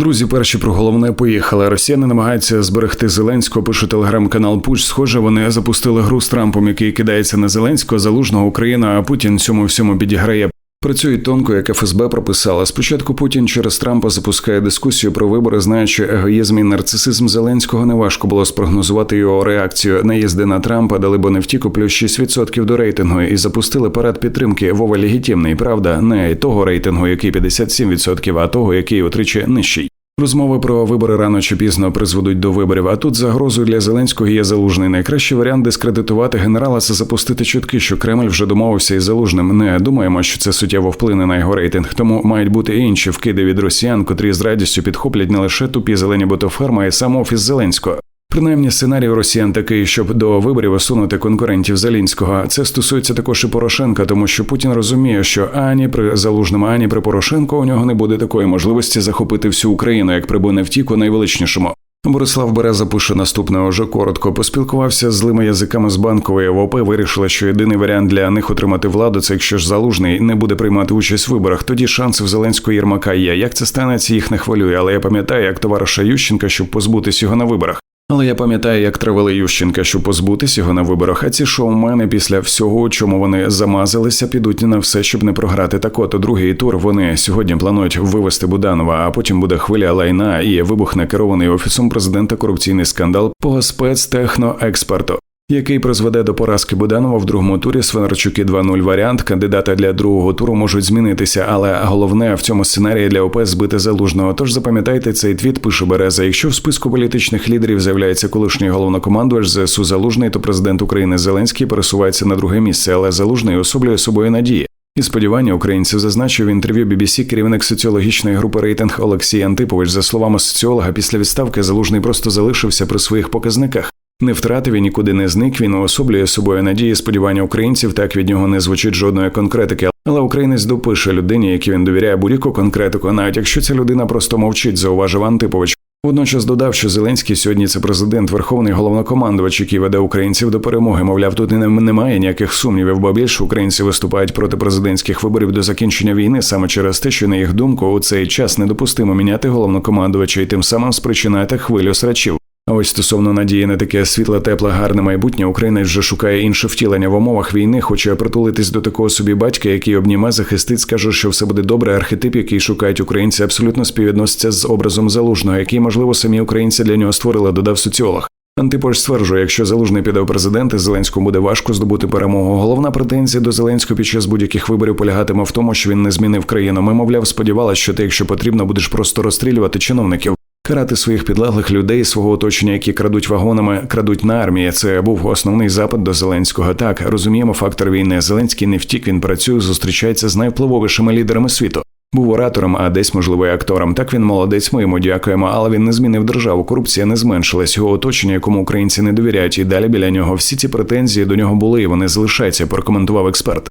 Друзі, перші про головне поїхали. Росіяни намагаються зберегти Зеленського. Пише телеграм-канал Пуч. Схоже, вони запустили гру з Трампом, який кидається на Зеленського, залужного Україна. А Путін цьому всьому підіграє. Працюють тонко, як ФСБ прописала. Спочатку Путін через Трампа запускає дискусію про вибори, знаючи егоїзм і нарцисизм Зеленського. Неважко було спрогнозувати його реакцію. Наїзди на Трампа дали бо не втіку плюс 6% до рейтингу і запустили парад підтримки. Вова легітимний, правда, не того рейтингу, який 57%, а того, який утричі нижчий. Розмови про вибори рано чи пізно призведуть до виборів. А тут загрозою для Зеленського є залужний. Найкращий варіант дискредитувати генерала це запустити чутки, що Кремль вже домовився із залужним. Не думаємо, що це суттєво вплине на його рейтинг. Тому мають бути і інші вкиди від росіян, котрі з радістю підхоплять не лише тупі зелені ботоферма, а й сам офіс Зеленського. Принаймні сценарій росіян такий, щоб до виборів усунути конкурентів Зелінського. Це стосується також і Порошенка, тому що Путін розуміє, що ані при залужному, ані при Порошенко у нього не буде такої можливості захопити всю Україну, як при Боневтіку найвеличнішому. Борислав Береза пише наступне уже коротко. Поспілкувався з злими язиками з банкової ОВП. Вирішила, що єдиний варіант для них отримати владу це якщо ж залужний не буде приймати участь в виборах. Тоді шанси в Зеленського Єрмака є. Як це станеться, їх не хвилює. Але я пам'ятаю, як товариша Ющенка, щоб позбутись його на виборах. Але я пам'ятаю, як травили Ющенка, щоб позбутись його на виборах. А ці шоумени після всього, чому вони замазалися, підуть на все, щоб не програти. Так от другий тур вони сьогодні планують вивести Буданова, а потім буде хвиля лайна і вибухне керований офісом президента корупційний скандал по спецтехноексперту. Який призведе до поразки Буданова в другому турі Свинарчуки 2-0 варіант. Кандидата для другого туру можуть змінитися, але головне в цьому сценарії для ОП збити залужного. Тож запам'ятайте цей твіт. Пише Береза. Якщо в списку політичних лідерів з'являється колишній головнокомандувач ЗСУ Залужний, то президент України Зеленський пересувається на друге місце, але залужний особлює собою надії. І сподівання українців зазначив в інтерв'ю BBC керівник соціологічної групи рейтинг Олексій Антипович. За словами соціолога, після відставки залужний просто залишився при своїх показниках. Не втратив і нікуди не зник. Він уособлює собою надії, сподівання українців. Так від нього не звучить жодної конкретики. Але українець допише людині, якій він довіряє будь-яку конкретику, навіть якщо ця людина просто мовчить, зауважив Антипович. Водночас додав, що Зеленський сьогодні це президент, верховний головнокомандувач, який веде українців до перемоги. Мовляв, тут немає ніяких сумнівів, бо більше українці виступають проти президентських виборів до закінчення війни саме через те, що на їх думку у цей час недопустимо міняти головнокомандувача і тим самим спричинати хвилю срачів. Ось стосовно надії на таке світле, тепле, гарне майбутнє, Українець вже шукає інше втілення в умовах війни, хоче притулитись до такого собі батька, який обніме, захистить, скаже, що все буде добре. Архетип, який шукають українці, абсолютно співвідноситься з образом залужного, який, можливо, самі українці для нього створили, додав соціолог. Антипоч стверджує, якщо залужний піде в президенти, Зеленському буде важко здобути перемогу. Головна претензія до Зеленського під час будь-яких виборів полягатиме в тому, що він не змінив країну. Ми, мовляв, сподівалися, що ти, якщо потрібно, будеш просто розстрілювати чиновників. Карати своїх підлеглих людей свого оточення, які крадуть вагонами, крадуть на армії. Це був основний запит до Зеленського. Так розуміємо фактор війни. Зеленський не втік. Він працює, зустрічається з найвпливовішими лідерами світу. Був оратором, а десь, можливо, і актором. Так він молодець. Ми йому дякуємо, але він не змінив державу. Корупція не зменшилась. Його оточення, якому українці не довіряють. І далі біля нього всі ці претензії до нього були. і Вони залишаються. Прокоментував експерт.